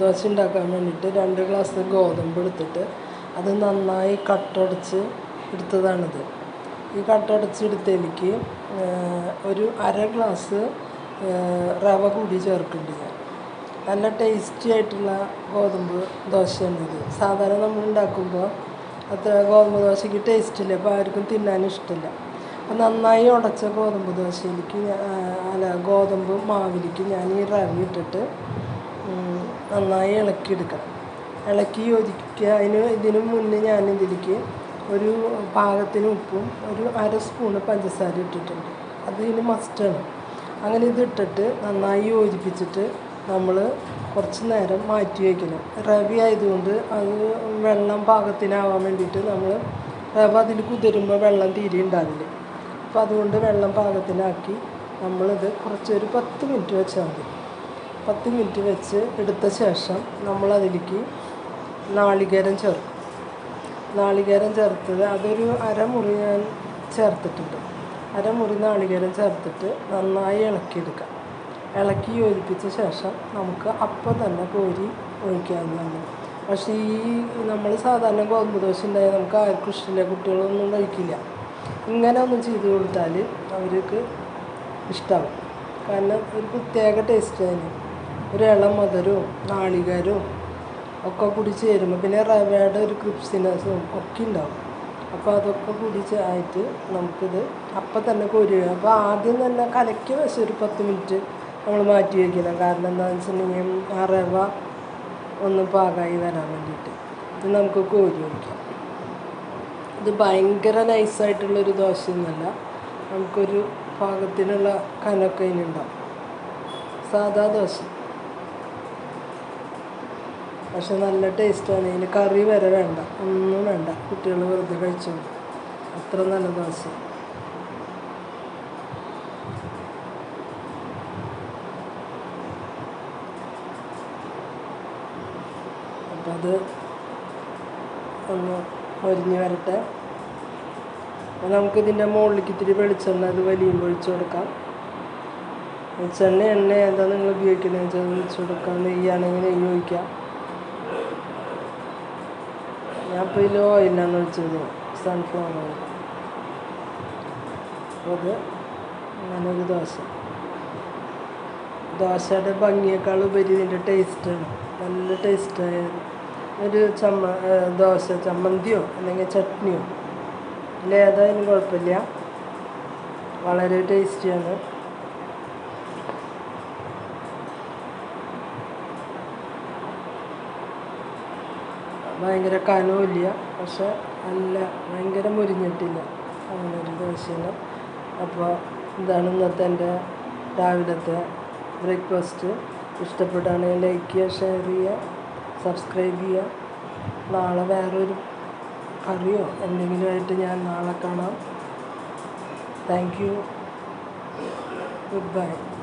ദോശ ഉണ്ടാക്കാൻ വേണ്ടിയിട്ട് രണ്ട് ഗ്ലാസ് ഗോതമ്പ് എടുത്തിട്ട് അത് നന്നായി കട്ടടച്ച് എടുത്തതാണിത്. ഈ കട്ടടച്ചെടുത്തതിലേക്ക് ഒരു അര ഗ്ലാസ് റവ കൂടി ചേർക്കുന്നുണ്ട് ഞാൻ. നല്ല ടേസ്റ്റി ആയിട്ടുള്ള ഗോതമ്പ് ദോശയാണ് ഇത്. സാധാരണ നമ്മൾ ഉണ്ടാക്കുമ്പോൾ അത്ര ഗോതമ്പ് ദോശയ്ക്ക് ടേസ്റ്റ് ഇല്ല അപ്പോൾ ആർക്കും തിന്നാൻ ഇഷ്ടമില്ല അപ്പോൾ നന്നായി ഉടച്ച ഗോതമ്പ് ദോശയിലേക്ക് അല്ല ഗോതമ്പ് മാവിലേക്ക് ഞാൻ ഈ റവ ഇട്ടിട്ട് നന്നായി ഇളക്കിയെടുക്കണം ഇളക്കി യോജിക്കുക അതിന് ഇതിന് മുന്നേ ഞാൻ ഇതിലേക്ക് ഒരു പാകത്തിന് ഉപ്പും ഒരു അര സ്പൂണ് പഞ്ചസാര ഇട്ടിട്ടുണ്ട്. അത് ഇതിന് മസ്റ്റാണ് അങ്ങനെ ഇതിട്ടിട്ട് നന്നായി യോജിപ്പിച്ചിട്ട് നമ്മൾ കുറച്ച് നേരം മാറ്റി വയ്ക്കണം റവി ആയതുകൊണ്ട് അത് വെള്ളം പാകത്തിനാവാൻ വേണ്ടിയിട്ട് നമ്മൾ റവ അതിൽ കുതിരുമ്പോൾ വെള്ളം തീരെ ഉണ്ടാവില്ല. അപ്പോൾ അതുകൊണ്ട് വെള്ളം പാകത്തിനാക്കി നമ്മളിത് കുറച്ചൊരു പത്ത് മിനിറ്റ് വെച്ചാൽ മതി. പത്ത് മിനിറ്റ് വെച്ച് എടുത്ത ശേഷം നമ്മളതിലേക്ക് നാളികേരം ചേർക്കും. നാളികേരം ചേർത്തത് അതൊരു അരമുറി ഞാൻ ചേർത്തിട്ടുണ്ട്. അരമുറി നാളികേരം ചേർത്തിട്ട് നന്നായി ഇളക്കിയെടുക്കാം. ഇളക്കി യോജിപ്പിച്ച ശേഷം നമുക്ക് അപ്പം തന്നെ കോരി ഒഴിക്കാവുന്നതാണ്. പക്ഷേ ഈ നമ്മൾ സാധാരണ ഗോതമ്പ് ദോശ ഉണ്ടായാൽ നമുക്ക് ആർക്കും ഇഷ്ടമില്ല കുട്ടികളൊന്നും കഴിക്കില്ല. ഇങ്ങനെ ഒന്ന് ചെയ്ത് കൊടുത്താൽ അവർക്ക് ഇഷ്ടമാവും കാരണം ഒരു പ്രത്യേക ടേസ്റ്റ് അതിന് ഒരു മധുരവും നാളികേരവും ഒക്കെ കൂടി ചേരുമ്പോൾ പിന്നെ റവയുടെ ഒരു ക്രിപ്സിനെസ്സും ഒക്കെ ഉണ്ടാവും. അപ്പോൾ അതൊക്കെ കൂടി ആയിട്ട് നമുക്കിത് അപ്പം തന്നെ കോരി അപ്പോൾ ആദ്യം തന്നെ കലക്കി വെച്ച് ഒരു പത്ത് മിനിറ്റ് നമ്മൾ മാറ്റി വയ്ക്കണം. കാരണം എന്താണെന്ന് വെച്ചിട്ടുണ്ടെങ്കിൽ ആ റവ ഒന്ന് പാകമായി വരാൻ വേണ്ടിയിട്ട് ഇത് നമുക്ക് കോരി വയ്ക്കാം. ഇത് ഭയങ്കര നൈസായിട്ടുള്ളൊരു ദോശയൊന്നുമല്ല. നമുക്കൊരു പാകത്തിനുള്ള കനൊക്കെ ഇതിനുണ്ടാവും സാധാ ദോശ. പക്ഷെ നല്ല ടേസ്റ്റാണ് ഇതിന് കറി വരെ വേണ്ട. ഒന്നും വേണ്ട. കുട്ടികൾ വെറുതെ കഴിച്ചോ അത്ര നല്ല ദോശ അപ്പം അത് ഒന്ന് ഒരിഞ്ഞ് വരട്ടെ. അപ്പോൾ നമുക്കിതിന്റെ മുകളിലേക്ക് ഇത്തിരി വെളിച്ചെണ്ണ അത് വലിയും ഒഴിച്ചു കൊടുക്കാം. വെളിച്ചെണ്ണ എണ്ണ ഏതാ നിങ്ങൾ ഉപയോഗിക്കുന്നത് വെച്ചാൽ ഒഴിച്ച് കൊടുക്കാം. നെയ്യാണെങ്കിൽ നെയ്യ് ഒഴിക്കാം. ഞാൻ പിന്നെ ഓയിലാന്ന് ഒഴിച്ചത് സൺഫ്ലവർ ഓയിൽ അത് അങ്ങനെ ഒരു ദോശ. ദോശയുടെ ഭംഗിയേക്കാൾ ഉപരി ഇതിന്റെ ടേസ്റ്റാണ് നല്ല ടേസ്റ്റായ ഒരു ചമ്മ ദോശ ചമ്മന്തിയോ അല്ലെങ്കിൽ ചട്നിയോ. ഇതിലേതായാലും കുഴപ്പമില്ല. വളരെ ടേസ്റ്റിയാണ് ഭയങ്കര കനവുമില്ല. പക്ഷെ നല്ല ഭയങ്കര മുരിഞ്ഞിട്ടില്ല. അങ്ങനെ ഒരു ദോശയാണ് അപ്പോൾ ഇതാണ് ഇന്നത്തെ എന്റെ രാവിലത്തെ ബ്രേക്ക്ഫാസ്റ്റ്. ഇഷ്ടപ്പെട്ടാണെങ്കിൽ ലൈക്ക് ചെയ്യുക ഷെയർ ചെയ്യുക സബ്സ്ക്രൈബ് ചെയ്യുക. നാളെ വേറൊരു കറിയോ എന്തെങ്കിലുമായിട്ട് ഞാൻ നാളെ കാണാം. Thank you. Good bye.